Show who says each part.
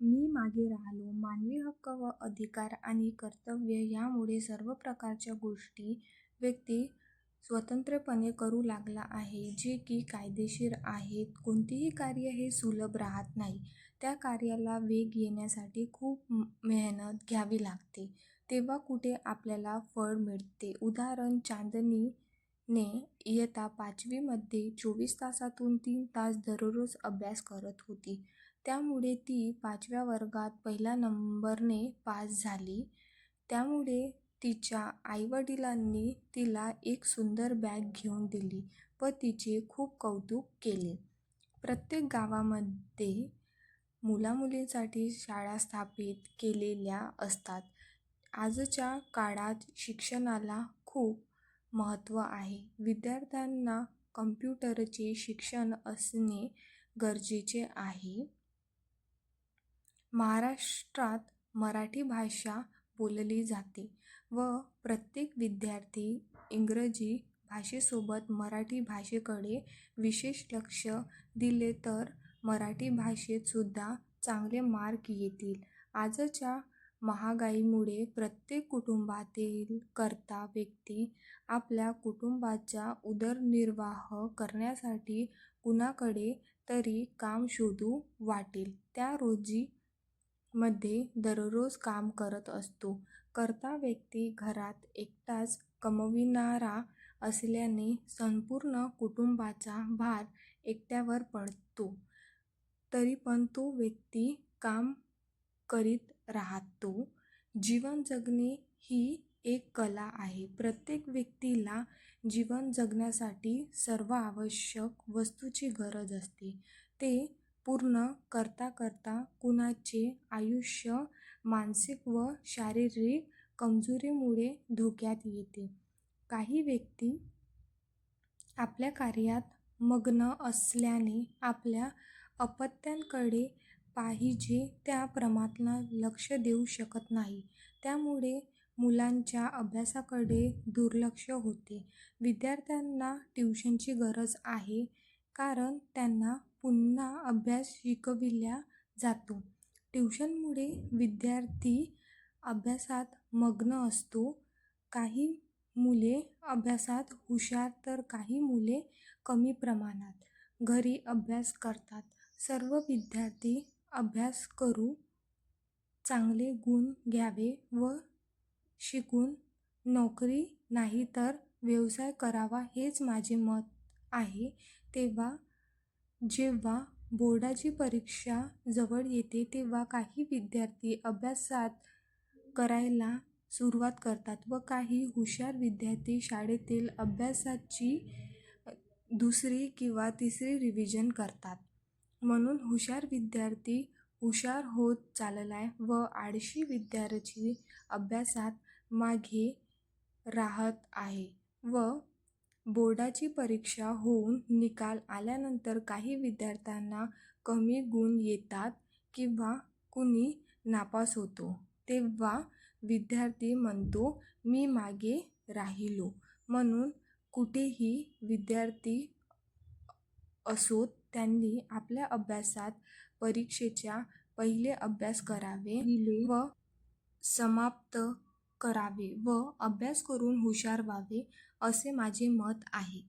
Speaker 1: मी मागे राहिलो. मानवी हक्क व अधिकार आणि कर्तव्य यामुळे सर्व प्रकारच्या गोष्टी व्यक्ती स्वतंत्रपणे करू लागला आहे. जे की कायदेशीर आहेत. कोणतेही कार्य हे सुलभ राहत नाही. त्या कार्याला वेग येण्यासाठी खूप मेहनत घ्यावी लागते. तेव्हा कुठे आपल्याला फळ मिळते? उदाहरण चांदनीने इयता पाचवीमध्ये चोवीस तासातून तीन तास दररोज अभ्यास करत होती. त्यामुळे ती पाचव्या वर्गात पहिल्या नंबरने पास झाली. त्यामुळे तिच्या आईवडिलांनी तिला एक सुंदर बॅग घेऊन दिली व तिचे खूप कौतुक केले. प्रत्येक गावामध्ये मुलामुलींसाठी शाळा स्थापित केलेल्या असतात. आजच्या काळात शिक्षणाला खूप महत्त्व आहे. विद्यार्थ्यांना कम्प्युटरचे शिक्षण असणे गरजेचे आहे. महाराष्ट्रात मराठी भाषा बोलली जाते व प्रत्येक विद्यार्थी इंग्रजी भाषेसोबत मराठी भाषेकडे विशेष लक्ष दिले तर मराठी भाषेतसुद्धा चांगले मार्क येतील. आजच्या महागाईमुळे प्रत्येक कुटुंबातील कर्ता व्यक्ती आपल्या कुटुंबाचा उदरनिर्वाह करण्यासाठी कुणाकडे तरी काम शोधू वाटेल. त्या रोजी मध्ये दररोज काम करत असतो. कर्ता व्यक्ती घरात एकटाच कमविणारा असल्याने संपूर्ण कुटुंबाचा भार एकट्यावर पडतो. तरी पण तो व्यक्ती काम करीत राहतो. जीवन जगणे ही एक कला आहे. प्रत्येक व्यक्तीला जीवन जगण्यासाठी सर्व आवश्यक वस्तूची गरज असते. ते पूर्ण करता करता कुणाचे आयुष्य मानसिक व शारीरिक कमजोरीमुळे धोक्यात येते. काही व्यक्ती आपल्या कार्यात मग्न असल्याने आपल्या अपत्यांकडे पाहिजे त्या प्रमाणात लक्ष देऊ शकत नाही. त्यामुळे मुलांच्या अभ्यासाकडे दुर्लक्ष होते. विद्यार्थ्यांना ट्युशनची गरज आहे कारण त्यांना पुन्हा अभ्यास शिकविला जातो. ट्युशनमुळे विद्यार्थी अभ्यासात मग्न असतो. काही मुले अभ्यासात हुशार तर काही मुले कमी प्रमाणात. घरी अभ्यास करतात. सर्व विद्यार्थी अभ्यास करू चांगले गुण घ्यावे व शिकून नोकरी नाही तर व्यवसाय करावा हेच माझे मत आहे. तेव्हा जेव्हा बोर्डाची परीक्षा जवळ येते तेव्हा काही विद्यार्थी अभ्यासात करायला सुरुवात करतात व काही हुशार विद्यार्थी शाळेतील अभ्यासाची दुसरी किंवा तिसरी रिव्हिजन करतात. म्हणून हुशार विद्यार्थी हुशार होत चाललाय व आळशी विद्यार्थी अभ्यासात मागे राहत आहे व बोर्डाची परीक्षा होऊन निकाल आल्यानंतर काही विद्यार्थ्यांना कमी गुण येतात किंवा कुणी नापास होतो. तेव्हा विद्यार्थी म्हणतो मी मागे राहिलो. म्हणून कुठेही विद्यार्थी असोत त्यांनी आपल्या अभ्यासात परीक्षेच्या पहिले अभ्यास करावे. व समाप्त करावे व अभ्यास करून हुशार व्हावे असे माझे मत आहे.